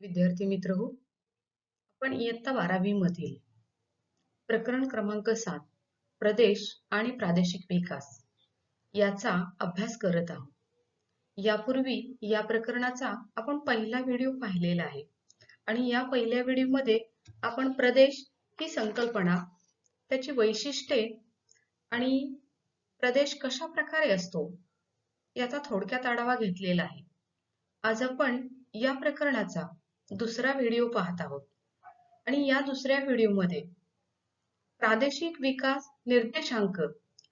विद्यार्थी मित्र हो आपण इयत्ता बारावी मधील प्रकरण क्रमांक सात प्रदेश आणि प्रादेशिक विकास याचा अभ्यास करत आहोत. यापूर्वी या प्रकरणाचा आपण पहिला व्हिडिओ पाहिलेला आहे आणि या पहिल्या व्हिडिओमध्ये आपण प्रदेश ही संकल्पना त्याची वैशिष्ट्ये आणि प्रदेश कशा प्रकारे असतो याचा थोडक्यात आढावा घेतलेला आहे. आज आपण या प्रकरणाचा दुसरा व्हिडिओ पाहत आहोत. आणि या दुसऱ्या व्हिडिओमध्ये प्रादेशिक विकास निर्देशांक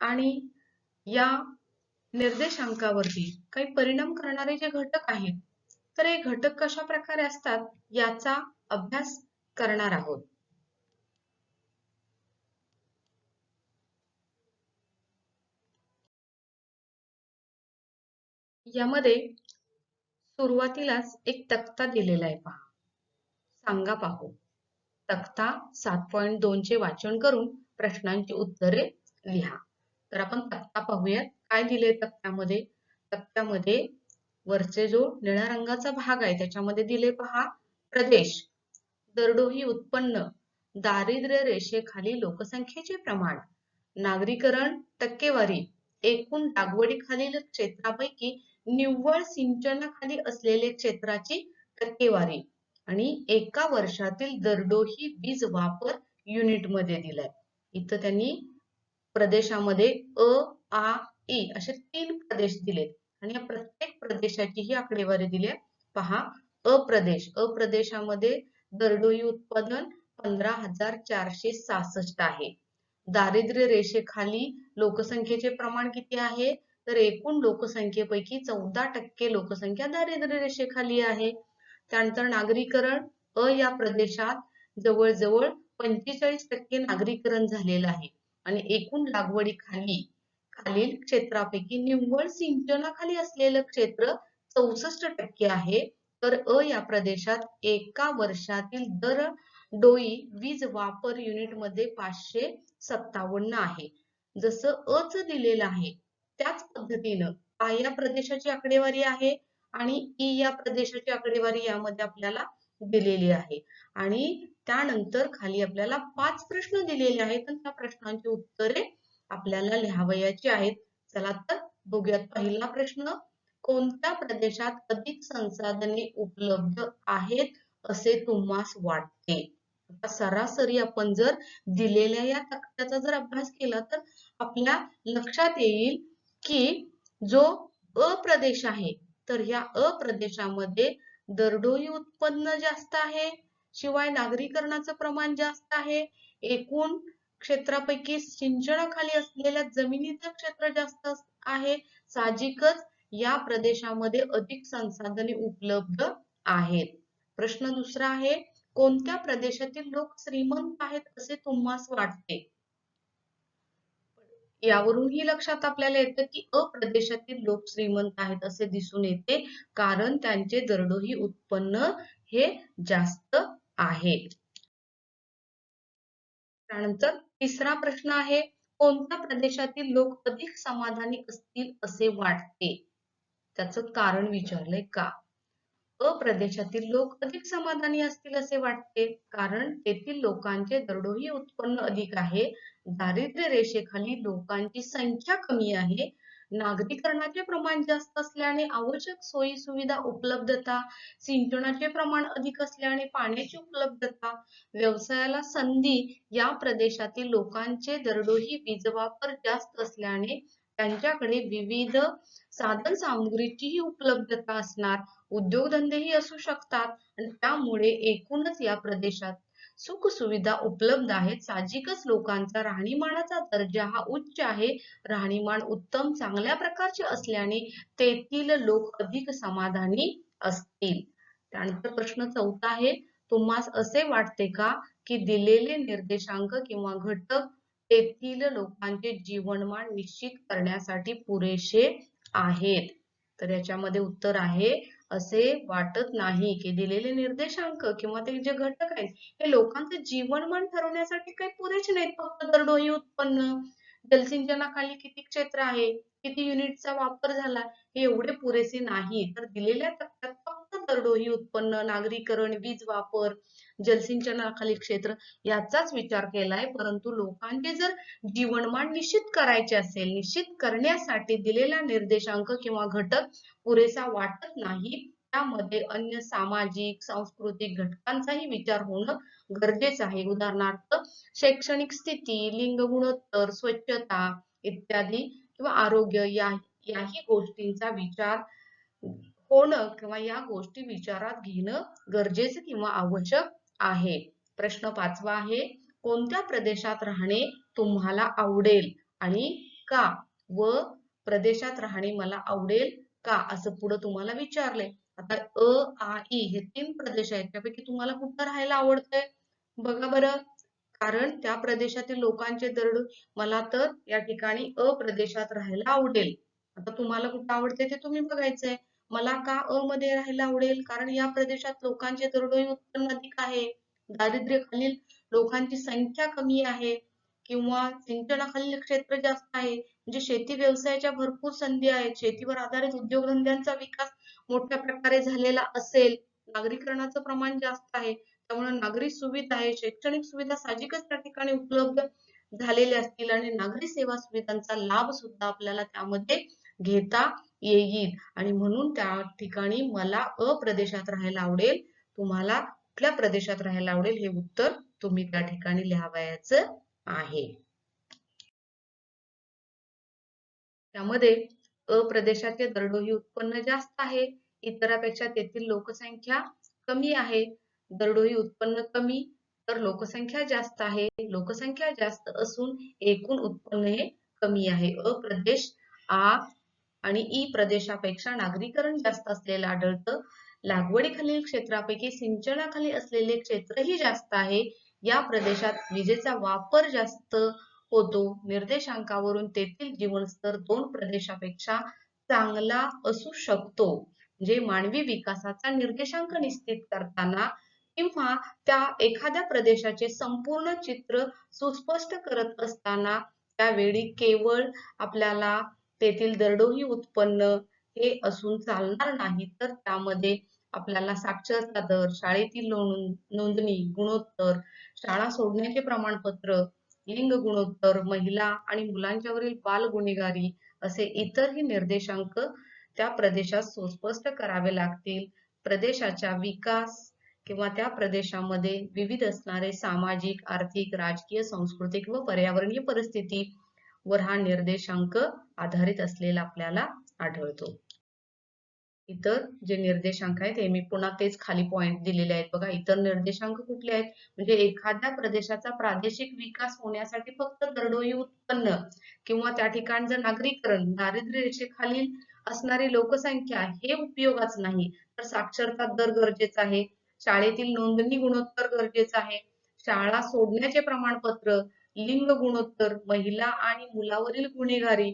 आणि या निर्देशांकावरती काही परिणाम करणारे जे घटक आहेत तर हे घटक कशा प्रकारे असतात याचा अभ्यास करणार आहोत. यामध्ये सुरुवातीलाच एक तक्ता दिलेला आहे पहा. सांगा पाहू. तक्ता सात पॉईंट दोनचे वाचन करून प्रश्नांची उत्तरे लिहा. तर आपण तक्ता पाहूयात. काय दिले तक्त्यामध्ये? तक्त्यामध्ये वरचे जो निळ्या रंगाचा भाग आहे त्याच्यामध्ये दिले पहा प्रदेश. दरडोही उत्पन्न. दारिद्र्य रेषेखाली लोकसंख्येचे प्रमाण. नागरीकरण टक्केवारी. एकूण लागवडीखालील क्षेत्रापैकी निव्वळ सिंचनाखाली असलेले क्षेत्राची टक्केवारी. आणि एका वर्षातील दरडोई वीज वापर युनिटमध्ये दिलाय. इथं त्यांनी प्रदेशामध्ये अ आ ई असे तीन प्रदेश दिलेत. आणि या प्रत्येक प्रदेशाची ही आकडेवारी दिली आहे. पहा अप्रदेश अप्रदेशामध्ये दरडोई उत्पादन पंधरा हजार चारशे सासष्ट आहे. दारिद्र्य रेषेखाली लोकसंख्येचे प्रमाण किती आहे? तर एकूण लोकसंख्येपैकी चौदा टक्के लोकसंख्या दारिद्र्य रेषेखाली आहे. त्यानंतर नागरीकरण अ या प्रदेशात जवळजवळ पंचेचाळीस टक्के नागरीकरण झालेलं आहे. आणि एकूण लागवडीखाली खालील क्षेत्रापैकी निव्वळ सिंचनाखाली असलेलं क्षेत्र चौसष्ट टक्के आहे. तर अ या प्रदेशात एका वर्षातील दर डोई वीज वापर युनिटमध्ये पाचशे सत्तावन्न आहे. जसं अ च दिलेलं आहे त्याच पद्धतीनं पाया या प्रदेशाची आकडेवारी आहे. आणि ई या प्रदेशाची आकडेवारी यामध्ये आपल्याला दिलेली आहे. आणि त्यानंतर खाली आपल्याला पाच प्रश्न दिलेले आहेत. आणि त्या प्रश्नांची उत्तरे आपल्याला लिहावयाची आहेत. चला तर बघूयात पहिला प्रश्न. कोणत्या प्रदेशात अधिक संसाधने उपलब्ध आहेत असे तुम्हास वाटते? सरासरी आपण जर दिलेल्या या तक्त्याचा जर अभ्यास केला तर आपल्या लक्षात येईल की जो अ प्रदेश आहे तर या अ प्रदेशामध्ये दरडोई उत्पन्न जास्त आहे. शिवाय नागरीकरणाचं प्रमाण जास्त आहे. एकूण क्षेत्रापैकी सिंचनाखाली असलेल्या जमिनीचं क्षेत्र जास्त आहे. साहजिकच या प्रदेशामध्ये अधिक संसाधने उपलब्ध आहेत. प्रश्न दुसरा आहे कोणत्या प्रदेशातील लोक श्रीमंत आहेत असे तुम्हाला वाटते? यावरूनही लक्षात आपल्याला येतं की अ प्रदेशातील लोक श्रीमंत आहेत असे दिसून येते. कारण त्यांचे दरडोही उत्पन्न हे जास्त आहे. त्यानंतर तिसरा प्रश्न आहे कोणत्या प्रदेशातील लोक अधिक समाधानी असतील असे वाटते? त्याचं कारण विचारलंय का? अ प्रदेशातील लोक अधिक समाधानी असतील असे वाटते. कारण तेथील लोकांचे दरडोई उत्पन्न अधिक आहे. दारिद्र्य रेषेखाली लोकांची संख्या कमी आहे. नागरीकरणाचे प्रमाण जास्त असल्याने आवश्यक सोयी सुविधा उपलब्धता सिंचनाचे प्रमाण अधिक असल्याने पाण्याची उपलब्धता व्यवसायाला संधी या प्रदेशातील लोकांचे दरडोही वीज वापर जास्त असल्याने त्यांच्याकडे विविध साधन सामुग्रीचीही उपलब्धता असणार उद्योगधंदेही असू शकतात आणि त्यामुळे एकूणच या प्रदेशात सुख सुविधा उपलब्ध आहेत. साहजिकच लोकांचा राहणीमानाचा दर्जा हा उच्च आहे. राहणीमान उत्तम चांगल्या प्रकारचे असल्याने तेथील लोक अधिक समाधानी असतील. त्यानंतर प्रश्न चौथा आहे तुम्हास असे वाटते का की दिलेले निर्देशांक किंवा घटक तेथील लोकांचे जीवनमान निश्चित करण्यासाठी पुरेसे आहेत. तर याच्यामध्ये उत्तर आहे असे वाटत नाही की दिलेले निर्देशांक किंवा ते जे घटक आहेत हे लोकांचे जीवनमान ठरवण्यासाठी काही पुरेसे नाहीत. फक्त दरडोई उत्पन्न जलसिंचनाखाली किती क्षेत्र आहे किती युनिटचा वापर झाला हे एवढे पुरेसे नाही. तर दिलेल्या तक्त्यात दरडोही उत्पन्न नागरीकरण वीज वापर जलसिंचनाखालील क्षेत्र याचाच विचार केलाय. परंतु लोकांचे जर जीवनमान निश्चित करायचे असेल निश्चित करण्यासाठी दिलेला निर्देशांक किंवा घटक पुरेसा वाटत नाही त्यामध्ये अन्य सामाजिक सांस्कृतिक घटकांचाही विचार होणं गरजेचं आहे. उदाहरणार्थ शैक्षणिक स्थिती लिंग गुणोत्तर स्वच्छता इत्यादी किंवा आरोग्य या याही गोष्टींचा विचार होणं किंवा या गोष्टी विचारात घेणं गरजेचं किंवा आवश्यक आहे? प्रश्न पाचवा आहे कोणत्या प्रदेशात राहणे तुम्हाला आवडेल आणि का? व प्रदेशात राहणे मला आवडेल का? असं पुढे तुम्हाला विचारले आता अ आ ई हे तीन प्रदेश आहेत त्यापैकी तुम्हाला कुठं राहायला आवडतंय? बघा बरं. कारण त्या प्रदेशातील लोकांचे दरड मला तर या ठिकाणी अ प्रदेशात राहायला आवडेल. आता तुम्हाला कुठं आवडते ते तुम्ही बघायचंय. मला का अ मध्ये राहायला आवडेल? कारण या प्रदेशात लोकांचे दरडोई उत्पन्न अधिक आहे. दारिद्र्य खालील लोकांची संख्या कमी आहे. किंवा सिंचनाखालील क्षेत्र जास्त आहे. म्हणजे शेती व्यवसायाच्या भरपूर संधी आहेत. शेतीवर आधारित उद्योगधंद्यांचा विकास मोठ्या प्रकारे झालेला असेल. नागरीकरणाचं प्रमाण जास्त आहे. त्यामुळे नागरी सुविधा आहे. शैक्षणिक सुविधा साहजिकच त्या ठिकाणी उपलब्ध झालेल्या असतील. आणि नागरी सेवा सुविधांचा लाभ सुद्धा आपल्याला त्यामध्ये घेता येईल. आणि म्हणून त्या ठिकाणी मला अ प्रदेशात राहायला आवडेल. तुम्हाला कुठल्या प्रदेशात राहायला आवडेल हे उत्तर तुम्ही त्या ठिकाणी लिहावयाचं आहे. त्यामध्ये अ प्रदेशाचे दरडोई उत्पन्न जास्त आहे. इतरापेक्षा तेथील लोकसंख्या कमी आहे. दरडोई उत्पन्न कमी तर लोकसंख्या जास्त आहे. लोकसंख्या जास्त असून एकूण उत्पन्न हे कमी आहे. अ प्रदेश आ आणि ई प्रदेशापेक्षा नागरीकरण जास्त असलेलं आढळतं. लागवडीखालील क्षेत्रापैकी सिंचनाखाली असलेले क्षेत्रही जास्त आहे. या प्रदेशात विजेचा वापर जास्त होतो. निर्देशांकावरून तेथील जीवनस्तर दोन प्रदेशापेक्षा चांगला असू शकतो. जे मानवी विकासाचा निर्देशांक निश्चित करताना किंवा त्या एखाद्या प्रदेशाचे संपूर्ण चित्र सुस्पष्ट करत असताना त्यावेळी केवळ आपल्याला तेथील दरडोही उत्पन्न हे असून चालणार नाही तर त्यामध्ये आपल्याला साक्षरता दर शाळेतील नोंदणी गुणोत्तर शाळा सोडण्याचे प्रमाणपत्र लिंग गुणोत्तर महिला आणि मुलांच्यावरील बाल गुन्हेगारी असे इतरही निर्देशांक त्या प्रदेशात सुस्पष्ट करावे लागतील. प्रदेशाच्या विकास किंवा त्या प्रदेशामध्ये विविध असणारे सामाजिक आर्थिक राजकीय सांस्कृतिक व पर्यावरणीय परिस्थिती वर हा निर्देशांक आधारित असलेला आपल्याला आढळतो. इतर जे निर्देशांक आहेत हे मी पुन्हा तेच खाली पॉइंट दिलेले आहेत बघा. इतर निर्देशांक कुठले आहेत? म्हणजे एखाद्या प्रदेशाचा प्रादेशिक विकास होण्यासाठी फक्त दरडोई उत्पन्न किंवा त्या ठिकाणचं नागरीकरण दारिद्र्य रेषेखालील असणारी लोकसंख्या हे उपयोगाच नाही तर साक्षरता दर गरजेचा आहे. शाळेतील नोंदणी गुणोत्तर गरजेचं आहे. शाळा सोडण्याचे प्रमाणपत्र लिंग गुणोत्तर महिला आणि मुलावरील गुन्हेगारी.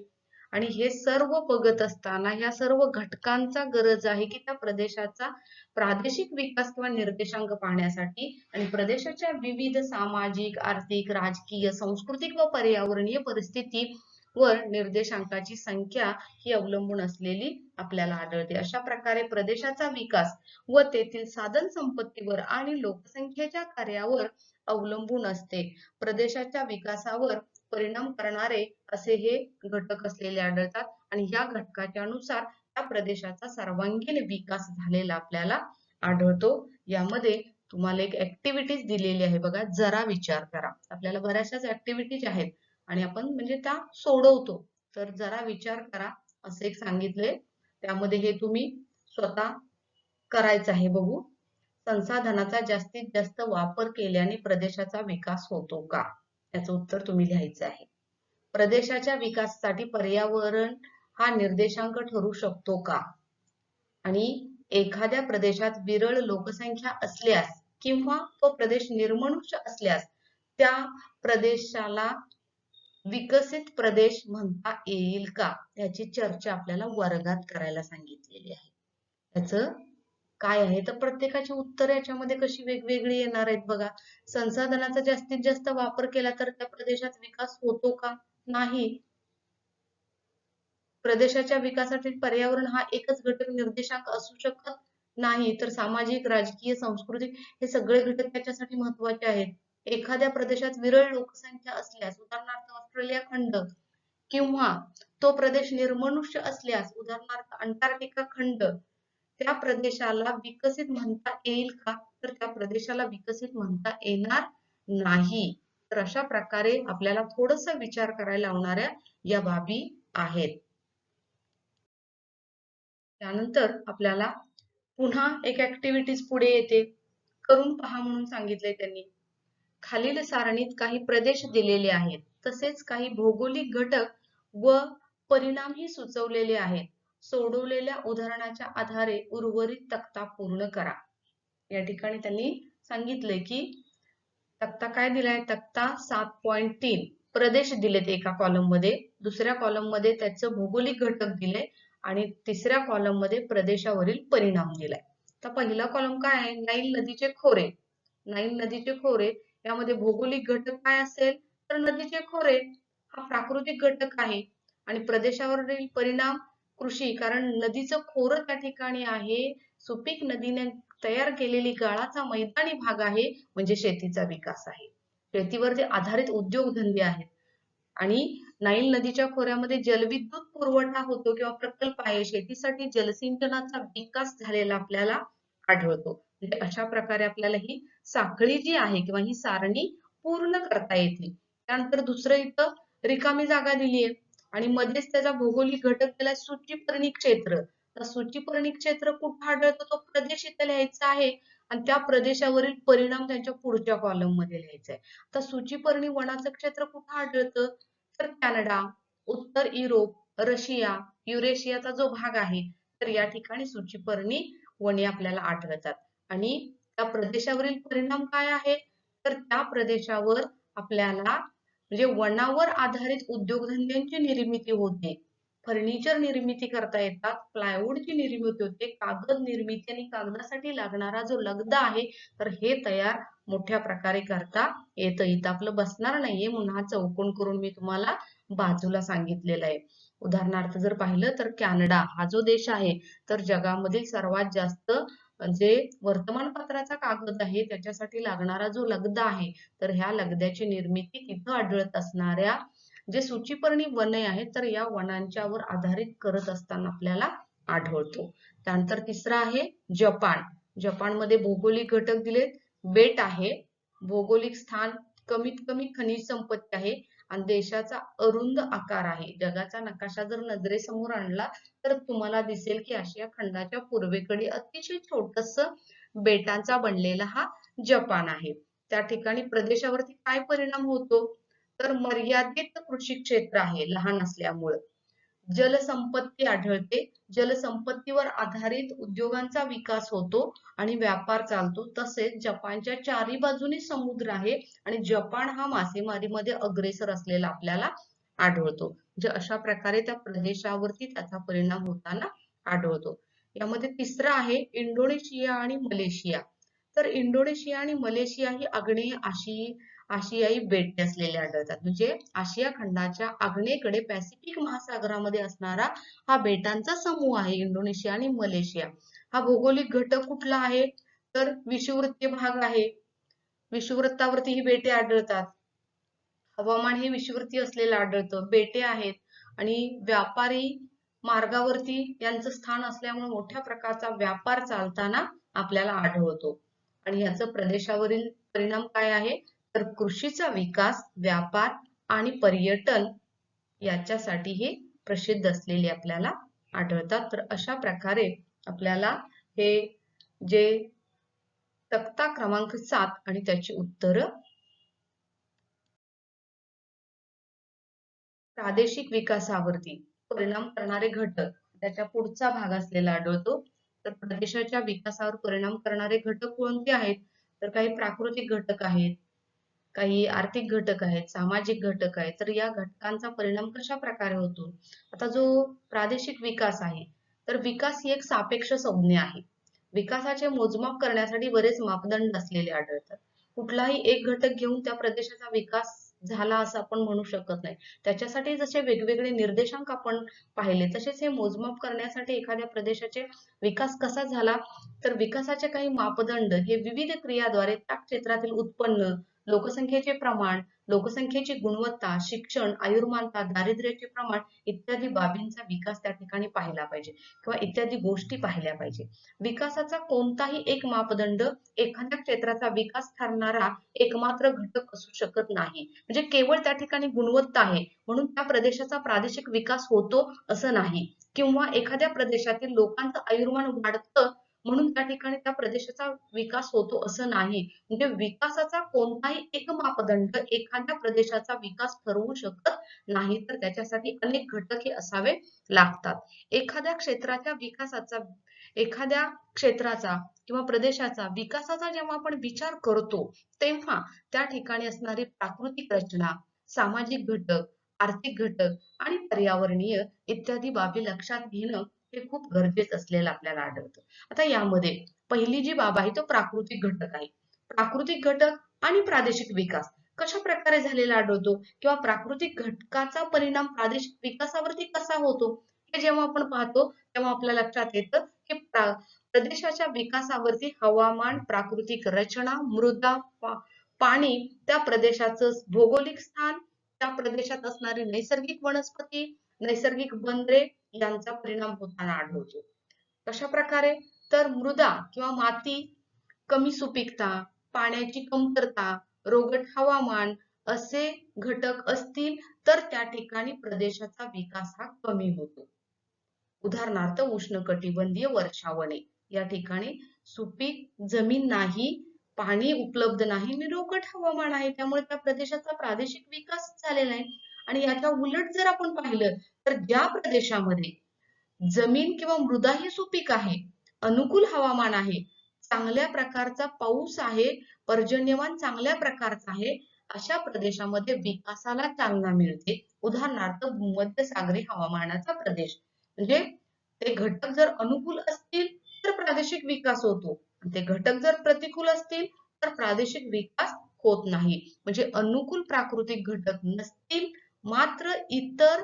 आणि हे सर्व बघत असताना ह्या सर्व घटकांचा गरज आहे की त्या प्रदेशाचा प्रादेशिक विकास किंवा निर्देशांक पाहण्यासाठी आणि प्रदेशाच्या विविध सामाजिक आर्थिक राजकीय सांस्कृतिक व पर्यावरणीय परिस्थिती वर निर्देशांकाची संख्या ही अवलंबून असलेली आपल्याला आढळते. अशा प्रकारे प्रदेशाचा विकास व तेथील साधन संपत्तीवर आणि लोकसंख्येच्या कार्यावर अवलंबून असते. प्रदेशाच्या विकासावर परिणाम करणारे असे हे घटक असलेले आढळतात आणि या घटकाच्या नुसार त्या प्रदेशाचा सर्वांगीण विकास झालेला आपल्याला आढळतो. यामध्ये तुम्हाला एक ऍक्टिव्हिटीज दिलेली आहे बघा जरा विचार करा. आपल्याला बऱ्याचशाच ऍक्टिव्हिटीज आहेत आणि आपण म्हणजे त्या सोडवतो. तर जरा विचार करा असे एक सांगितले त्यामध्ये हे तुम्ही स्वतः करायचं आहे बघू. संसाधनाचा जास्तीत जास्त वापर केल्याने प्रदेशाचा विकास होतो का? याचं उत्तर तुम्ही लिहायचं आहे. प्रदेशाच्या विकासासाठी पर्यावरण हा निर्देशांक ठरू शकतो का? आणि एखाद्या प्रदेशात विरळ लोकसंख्या असल्यास किंवा तो प्रदेश निर्मनुष्य असल्यास त्या प्रदेशाला विकसित प्रदेश म्हणता येईल का? याची चर्चा आपल्याला वर्गात करायला सांगितलेली आहे. त्याच काय आहे? तर प्रत्येकाची उत्तर याच्यामध्ये कशी वेगवेगळी येणार आहेत बघा. संसाधनाचा जास्तीत जास्त वापर केला तर त्या प्रदेशात विकास होतो का? नाही. प्रदेशाच्या विकासासाठी पर्यावरण हा एकच घटक निर्देशांक असू शकत नाही. तर सामाजिक राजकीय सांस्कृतिक हे सगळे घटक त्याच्यासाठी महत्त्वाचे आहेत. एखाद्या प्रदेशात विरळ लोकसंख्या असल्यास उदाहरणार्थ ऑस्ट्रेलिया खंड किंवा तो प्रदेश निर्मनुष्य असल्यास उदाहरणार्थ अंटार्क्टिका खंड त्या प्रदेशाला विकसित म्हणता येईल का? तर त्या प्रदेशाला विकसित म्हणता येणार नाही. तर अशा प्रकारे आपल्याला थोडस विचार करायला लावणाऱ्या या बाबी आहेत. त्यानंतर आपल्याला पुन्हा एक ऍक्टिव्हिटीज पुढे येते. करून पहा म्हणून सांगितले त्यांनी. खालील सारणीत काही प्रदेश दिलेले आहेत. तसेच काही भौगोलिक घटक व परिणामही सुचवलेले आहेत. सोडवलेल्या उदाहरणाच्या आधारे उर्वरित तक्ता पूर्ण करा. या ठिकाणी त्यांनी सांगितले की तक्ता काय दिलाय? तक्ता सात पॉईंट तीन. प्रदेश दिलेत एका कॉलममध्ये. दुसऱ्या कॉलममध्ये त्याचं भौगोलिक घटक दिले आणि तिसऱ्या कॉलममध्ये प्रदेशावरील परिणाम दिलाय. तर पहिला कॉलम काय आहे? नाईल नदीचे खोरे. नाईल नदीचे खोरे यामध्ये भौगोलिक घटक काय असेल? तर नदीचे खोरे. हा प्राकृतिक घटक आहे आणि प्रदेशावरील परिणाम कृषी. कारण नदीचं खोरं त्या ठिकाणी आहे. सुपीक नदीने तयार केलेली गाळाचा मैदानी भाग आहे. म्हणजे शेतीचा विकास आहे. शेतीवर जे आधारित उद्योगधंदे आहेत. आणि नाईल नदीच्या खोऱ्यामध्ये जलविद्युत पुरवठा होतो किंवा प्रकल्प आहे. शेतीसाठी जलसिंचनाचा विकास झालेला आपल्याला आढळतो. म्हणजे अशा प्रकारे आपल्याला ही साखळी जी आहे किंवा ही सारणी पूर्ण करता येते. त्यानंतर दुसरं इथं रिकामी जागा दिली आहे आणि मध्येच त्याचा भौगोलिक घटक दिला सूचीपर्णी क्षेत्र. तर सूचीपर्णी क्षेत्र कुठं आढळतो? तो प्रदेश इथं लिहायचा आहे. आणि त्या प्रदेशावरील परिणाम त्यांच्या पुढच्या कॉलममध्ये लिहायचा आहे. तर सूचीपर्णी वनाचं क्षेत्र कुठं आढळतं? तर कॅनडा उत्तर युरोप रशिया युरेशियाचा जो भाग आहे तर या ठिकाणी सूचीपर्णी वने आपल्याला आढळतात. आणि त्या प्रदेशावरील परिणाम काय आहे? तर त्या प्रदेशावर आपल्याला म्हणजे वनावर आधारित उद्योगधंद्यांची निर्मिती होते. फर्निचर निर्मिती करता येतात. प्लायवूडची निर्मिती होते. कागद निर्मिती आणि कागदासाठी लागणारा जो लगदा आहे तर हे तयार मोठ्या प्रकारे करता येतं. इथं आपलं बसणार नाहीये म्हणून हा चौकोन करून मी तुम्हाला बाजूला सांगितलेलं आहे. उदाहरणार्थ जर पाहिलं तर कॅनडा हा जो देश आहे तर जगामधील सर्वात जास्त जे वर्तमानपत्राचा कागद आहे त्याच्यासाठी लागणारा जो लगदा आहे तर ह्या लगद्याची निर्मिती तिथं आढळत असणाऱ्या जे सूचीपर्णी वने आहेत तर या वनांच्यावर आधारित करत असताना आपल्याला आढळतो. त्यानंतर तिसरा आहे जपान. जपानमध्ये भौगोलिक घटक दिलेत. बेट आहे. भौगोलिक स्थान कमीत कमी खनिज संपत्ती आहे. आणि देशाचा अरुंद आकार आहे. जगाचा नकाशा जर नजरेसमोर आणला तर तुम्हाला दिसेल की आशिया खंडाच्या पूर्वेकडे अतिशय छोटस बेटांचा बनलेला हा जपान आहे. त्या ठिकाणी प्रदेशावरती काय परिणाम होतो? तर मर्यादित कृषी क्षेत्र आहे लहान असल्यामुळं. जलसंपत्ती आढळते. जलसंपत्तीवर आधारित उद्योगांचा विकास होतो आणि व्यापार चालतो. तसेच जपानच्या चारी बाजूने समुद्र आहे आणि जपान हा मासेमारीमध्ये अग्रेसर असलेला आपल्याला आढळतो. जे अशा प्रकारे त्या प्रदेशावरती त्याचा परिणाम होताना आढळतो. यामध्ये तिसरा आहे इंडोनेशिया आणि मलेशिया. तर इंडोनेशिया आणि मलेशिया ही आग्नेय आशिया आशियाई बेटे असलेले आढळतात. म्हणजे आशिया खंडाच्या आग्नेकडे पॅसिफिक महासागरामध्ये असणारा हा बेटांचा समूह आहे इंडोनेशिया आणि मलेशिया. हा भौगोलिक घटक कुठला आहे? तर विषुवृत्तीय भाग आहे. विषुववृत्तावरती ही बेटे आढळतात. हवामान हे विषुववृत्ती असलेलं आढळतं. बेटे आहेत. आणि व्यापारी मार्गावरती यांचं स्थान असल्यामुळे मोठ्या प्रकारचा व्यापार चालताना आपल्याला आढळतो. आणि याचं प्रदेशावरील परिणाम काय आहे? तर कृषीचा विकास व्यापार आणि पर्यटन याच्यासाठी हे प्रसिद्ध असलेले आपल्याला आढळतात. तर अशा प्रकारे आपल्याला हे जे तक्ता क्रमांक सात आणि त्याची उत्तर प्रादेशिक विकासावरती परिणाम करणारे घटक त्याच्या पुढचा भाग असलेला आढळतो. तर प्रदेशाच्या विकासावर परिणाम करणारे घटक कोणते आहेत? तर काही प्राकृतिक घटक आहेत काही आर्थिक घटक आहेत सामाजिक घटक आहेत तर या घटकांचा परिणाम कशा प्रकारे होतो? आता जो प्रादेशिक विकास आहे तर विकास ही एक सापेक्ष संज्ञा आहे. विकासाचे मोजमाप करण्यासाठी बरेच मापदंड असलेले आढळतात. कुठलाही एक घटक घेऊन त्या प्रदेशाचा विकास झाला असं आपण म्हणू शकत नाही. त्याच्यासाठी जसे वेगवेगळे निर्देशांक आपण पाहिले तसेच हे मोजमाप करण्यासाठी एखाद्या प्रदेशाचे विकास कसा झाला? तर विकासाचे काही मापदंड हे विविध क्रियाद्वारे त्या क्षेत्रातील उत्पन्न लोकसंख्येचे प्रमाण लोकसंख्येची गुणवत्ता शिक्षण आयुर्मानता दारिद्र्याचे प्रमाण इत्यादी बाबींचा विकास त्या ठिकाणी पाहिला पाहिजे किंवा इत्यादी गोष्टी पाहिल्या पाहिजे. विकासाचा कोणताही एक मापदंड एखाद्या क्षेत्राचा विकास ठरणारा एकमात्र घटक असू शकत नाही. म्हणजे केवळ त्या ठिकाणी गुणवत्ता आहे म्हणून त्या प्रदेशाचा प्रादेशिक विकास होतो असं नाही. किंवा एखाद्या प्रदेशातील लोकांचं आयुर्मान वाढतं म्हणून त्या ठिकाणी त्या प्रदेशाचा विकास होतो असं नाही. म्हणजे विकासाचा कोणताही एक मापदंड एखाद्या प्रदेशाचा विकास ठरवू शकत नाही तर त्याच्यासाठी अनेक घटक हे असावे लागतात. एखाद्या क्षेत्राच्या विकासाचा एखाद्या क्षेत्राचा किंवा प्रदेशाचा विकासाचा जेव्हा आपण विचार करतो तेव्हा त्या ठिकाणी असणारी प्राकृतिक रचना सामाजिक घटक आर्थिक घटक आणि पर्यावरणीय इत्यादी बाबी लक्षात घेणं हे खूप गरजेचं असलेलं आपल्याला आढळतं. आता यामध्ये पहिली जी बाब आहे तो प्राकृतिक घटक आहे. प्राकृतिक घटक आणि प्रादेशिक विकास. कशा प्रकारे झालेला आढळतो? किंवा प्राकृतिक घटकाचा परिणाम प्रादेशिक विकासावरती कसा होतो? हे जेव्हा आपण पाहतो तेव्हा आपल्या लक्षात येतं की प्रदेशाच्या विकासावरती हवामान प्राकृतिक रचना मृदा पाणी त्या प्रदेशाचं भौगोलिक स्थान त्या प्रदेशात असणारी नैसर्गिक वनस्पती नैसर्गिक बंदरे यांचा परिणाम होताना आढळतो. कशा प्रकारे तर मृदा किंवा माती कमी सुपीकता पाण्याची कमतरता रोगट हवामान असे घटक असतील तर त्या ठिकाणी प्रदेशाचा विकास हा कमी होतो. उदाहरणार्थ उष्णकटिबंधीय वर्षावने. या ठिकाणी सुपीक जमीन नाही पाणी उपलब्ध नाही आणि रोगट हवामान आहे. त्यामुळे त्या प्रदेशाचा प्रादेशिक विकास झालेला आहे. आणि याच्या उलट जर आपण पाहिलं तर ज्या प्रदेशामध्ये जमीन किंवा मृदा ही सुपीक आहे अनुकूल हवामान आहे चांगल्या प्रकारचा पाऊस आहे पर्जन्यमान चांगल्या प्रकारचा आहे अशा प्रदेशामध्ये विकासाला चालना मिळते. उदाहरणार्थ भूमध्यसागरी हवामानाचा प्रदेश. म्हणजे ते घटक जर अनुकूल असतील तर प्रादेशिक विकास होतो. ते घटक जर प्रतिकूल असतील तर प्रादेशिक विकास होत नाही. म्हणजे अनुकूल प्राकृतिक घटक नसतील मात्र इतर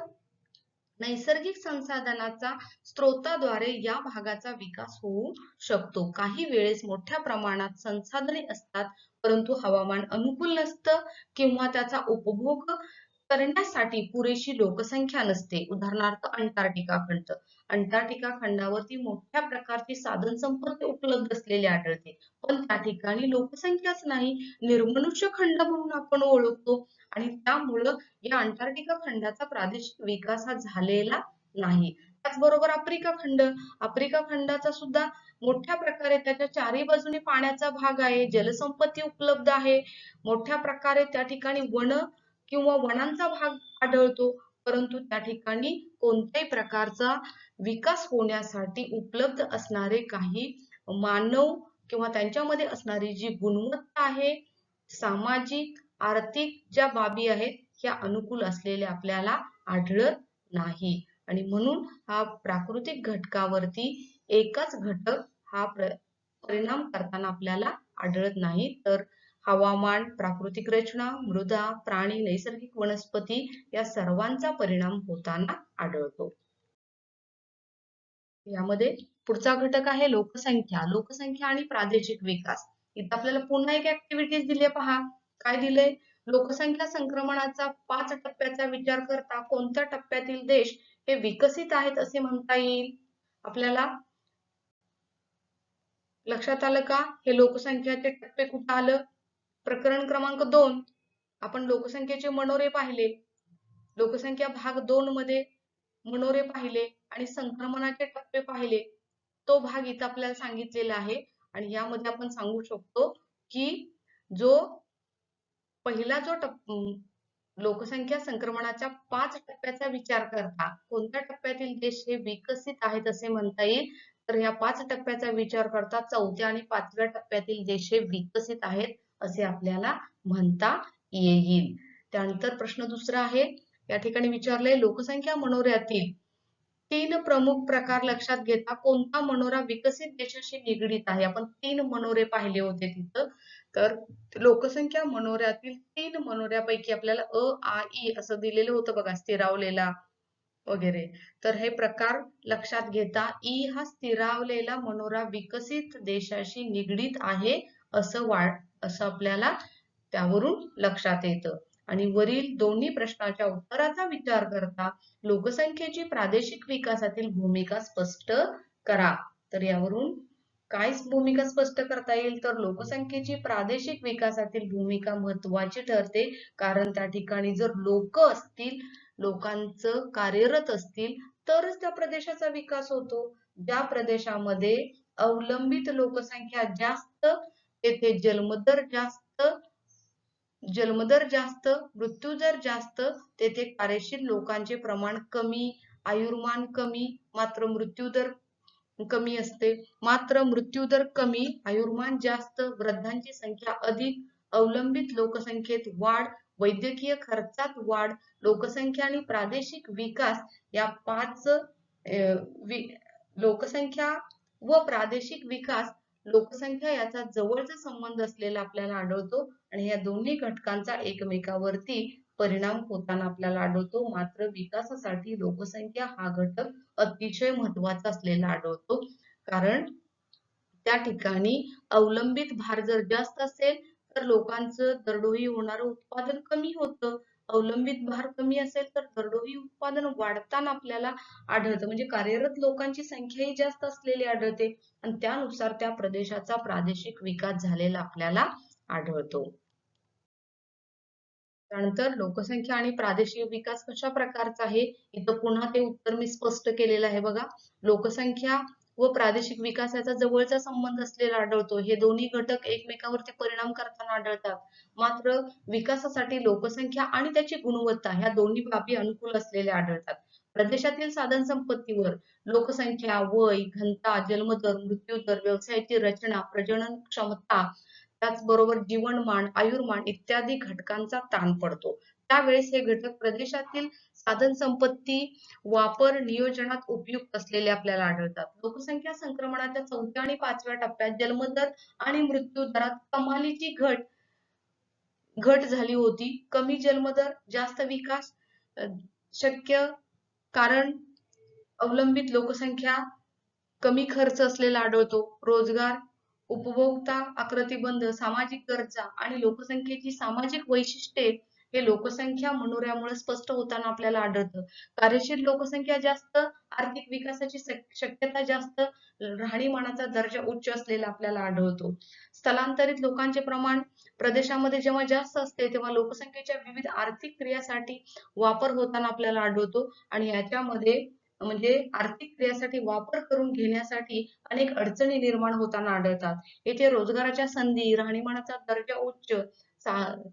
नैसर्गिक संसाधनाचा स्त्रोताद्वारे या भागाचा विकास होऊ शकतो. काही वेळेस मोठ्या प्रमाणात संसाधने असतात परंतु हवामान अनुकूल नसतं किंवा त्याचा उपभोग करण्यासाठी पुरेशी लोकसंख्या नसते. उदाहरणार्थ अंटार्क्टिका खंड. अंटार्क्टिका खंडावरती मोठ्या प्रकारची साधन संपत्ती उपलब्ध असलेले आढळते. पण त्या ठिकाणी लोकसंख्याच नाही निर्मनुष्य खंड म्हणून आपण ओळखतो. आणि त्यामुळं या अंटार्क्टिका खंडाचा प्रादेशिक विकास हा झालेला नाही. त्याचबरोबर आफ्रिका खंड आफ्रिका खंडाचा सुद्धा मोठ्या प्रकारे त्याच्या चारही बाजूने पाण्याचा भाग आहे जलसंपत्ती उपलब्ध आहे. मोठ्या प्रकारे त्या ठिकाणी वन किंवा वनांचा भाग आढळतो परंतु त्या ठिकाणी कोणत्याही प्रकारचा विकास होण्यासाठी उपलब्ध असणारे काही मानव किंवा त्यांच्यामध्ये असणारी जी गुणवत्ता आहे सामाजिक आर्थिक ज्या बाबी आहेत ह्या अनुकूल असलेल्या आपल्याला आढळत नाही. आणि म्हणून हा प्राकृतिक घटकावरती एकच घटक हा परिणाम करताना आपल्याला आढळत नाही. तर हवामान प्राकृतिक रचना मृदा प्राणी नैसर्गिक वनस्पती या सर्वांचा परिणाम होताना आढळतो. यामध्ये पुढचा घटक आहे लोकसंख्या. लोकसंख्या आणि प्रादेशिक विकास. इथं आपल्याला पुन्हा एक ऍक्टिव्हिटीज दिली पहा. काय दिलंय? लोकसंख्या संक्रमणाचा पाच टप्प्याचा विचार करता कोणत्या टप्प्यातील देश हे विकसित आहेत असे म्हणता येईल? आपल्याला लक्षात आलं का? हे लोकसंख्याचे टप्पे कुठं आलं? प्रकरण क्रमांक दोन. आपण लोकसंख्येचे मनोरे पाहिले. लोकसंख्या भाग दोन मध्ये मनोरे पाहिले आणि संक्रमणाचे टप्पे पाहिले. तो भाग इथं आपल्याला सांगितलेला आहे आणि यामध्ये आपण सांगू शकतो की जो पहिला जो टप लोकसंख्या संक्रमणाच्या पाच टप्प्याचा विचार करता कोणत्या टप्प्यातील देश हे विकसित आहेत असे म्हणता येईल? तर या पाच टप्प्याचा विचार करता चौथ्या आणि पाचव्या टप्प्यातील देश हे विकसित आहेत असे आपल्याला म्हणता येईल. त्यानंतर प्रश्न दुसरा आहे या ठिकाणी विचारले लोकसंख्या मनोऱ्यातील तीन प्रमुख प्रकार लक्षात घेता कोणता मनोरा विकसित देशाशी निगडीत आहे? आपण तीन मनोरे पाहिले होते तिथं. तर लोकसंख्या मनोऱ्यातील तीन मनोऱ्यापैकी आपल्याला अ आ इ असं दिलेलं होतं बघा स्थिरावलेला वगैरे. तर हे प्रकार लक्षात घेता ई हा स्थिरावलेला मनोरा विकसित देशाशी निगडीत आहे असं वाट असं आपल्याला त्यावरून लक्षात येतं. आणि वरील दोन्ही प्रश्नाच्या उत्तराचा विचार करता लोकसंख्येची प्रादेशिक विकासातील भूमिका स्पष्ट करा. तर यावरून काय भूमिका स्पष्ट करता येईल तर लोकसंख्येची प्रादेशिक विकासातील भूमिका महत्वाची ठरते. कारण त्या ठिकाणी जर लोक असतील लोकांचं कार्यरत असतील तरच त्या प्रदेशाचा विकास होतो. ज्या प्रदेशामध्ये अवलंबित लोकसंख्या जास्त तेथे जन्मदर जास्त जन्मदर जास्त मृत्यू दर जास्त तेथे कार्यशील लोकांचे प्रमाण कमी आयुर्मान कमी मात्र मृत्यू दर कमी असते. मात्र मृत्यू दर कमी आयुर्मान जास्त वृद्धांची संख्या अधिक अवलंबित लोकसंख्येत वाढ वैद्यकीय खर्चात वाढ लोकसंख्या आणि प्रादेशिक विकास या पाच लोकसंख्या व प्रादेशिक विकास लोकसंख्या याचा जवळचा संबंध असलेला आपल्याला आढळतो. आणि या दोन्ही घटकांचा एकमेकावरती परिणाम होताना आपल्याला आढळतो. मात्र विकासासाठी लोकसंख्या हा घटक अतिशय महत्त्वाचा असलेला आढळतो. कारण त्या ठिकाणी अवलंबित भार जर जास्त असेल तर लोकांचं दरडोई होणारं उत्पादन कमी होतं. अवलंबित भार कमी असेल तर दरडोई उत्पादन वाढताना आपल्याला आढळतं. म्हणजे कार्यरत लोकांची संख्याही जास्त असलेली आढळते. आणि त्यानुसार त्या प्रदेशाचा प्रादेशिक विकास झालेला आपल्याला आढळतो. त्यानंतर लोकसंख्या आणि प्रादेशिक विकास कशा प्रकारचा आहे? इथं पुन्हा ते उत्तर मी स्पष्ट केलेलं आहे बघा. लोकसंख्या व प्रादेशिक विकासाचा जवळचा संबंध असलेला आढळतो. हे दोन्ही घटक एकमेकावरती परिणाम करताना आढळतात. मात्र विकासासाठी लोकसंख्या आणि त्याची गुणवत्ता ह्या दोन्ही बाबी अनुकूल असलेल्या आढळतात. प्रदेशातील साधन संपत्तीवर लोकसंख्या वय घनता जन्मदर मृत्यूदर व्यवसायाची रचना प्रजनन क्षमता त्याचबरोबर जीवनमान आयुर्मान इत्यादी घटकांचा ताण पडतो. त्यावेळेस हे घटक प्रदेशातील साधन संपत्ती वापर नियोजनात उपयुक्त असलेले आपल्याला आढळतात. लोकसंख्या संक्रमणाच्या चौथ्या आणि पाचव्या टप्प्यात जन्मदर आणि मृत्यू दरात कमालीची घट घट झाली होती. कमी जन्मदर जास्त विकास शक्य कारण अवलंबित लोकसंख्या कमी खर्च असलेला आढळतो. रोजगार उपभोक्ता आकृतीबंध सामाजिक गरजा आणि लोकसंख्येची सामाजिक वैशिष्ट्ये हे लोकसंख्या मनोऱ्यामुळे स्पष्ट होताना आपल्याला आढळतं. कार्यशील लोकसंख्या जास्त आर्थिक विकासाची शक्यता जास्त राहणीमानाचा दर्जा उच्च असलेला आपल्याला आढळतो. स्थलांतरित लोकांचे प्रमाण प्रदेशामध्ये जेव्हा जास्त असते तेव्हा लोकसंख्येच्या विविध आर्थिक क्रियासाठी वापर होताना आपल्याला आढळतो आणि याच्यामध्ये म्हणजे आर्थिक क्रियासाठी वापर करून घेण्यासाठी अनेक अडचणी निर्माण होताना आढळतात. येथे रोजगाराच्या संधी राहणीमानाचा दर्जा उच्च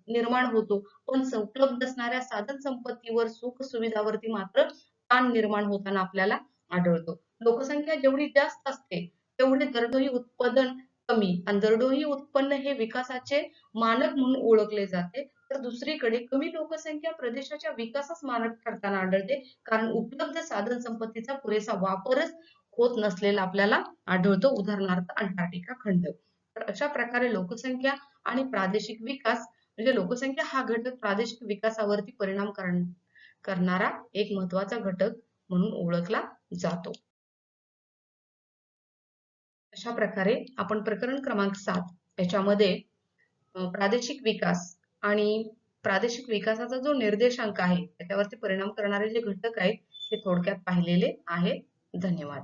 निर्माण होतो. पण उपलब्ध असणाऱ्या साधन संपत्तीवर सुख सुविधावरती मात्र ताण निर्माण होताना आपल्याला आढळतो. लोकसंख्या जेवढी जास्त असते तेवढे दरडोई उत्पादन कमी आणि दरडोई उत्पन्न हे विकासाचे मानक म्हणून ओळखले जाते. तर दुसरीकडे कमी लोकसंख्या प्रदेशाच्या विकासास मानक ठरताना आढळते. कारण उपलब्ध साधन संपत्तीचा पुरेसा वापरच होत नसलेला आपल्याला आढळतो. उदाहरणार्थ अंटार्क्टिका खंड. तर अशा प्रकारे लोकसंख्या आणि प्रादेशिक विकास म्हणजे लोकसंख्या हा घटक प्रादेशिक विकासावरती परिणाम करणारा एक महत्त्वाचा घटक म्हणून ओळखला जातो. अशा प्रकारे आपण प्रकरण क्रमांक सात याच्यामध्ये प्रादेशिक विकास आणि प्रादेशिक विकासाचा जो निर्देशांक आहे त्याच्यावरती परिणाम करणारे जे घटक आहेत ते थोडक्यात पाहिलेले आहे धन्यवाद.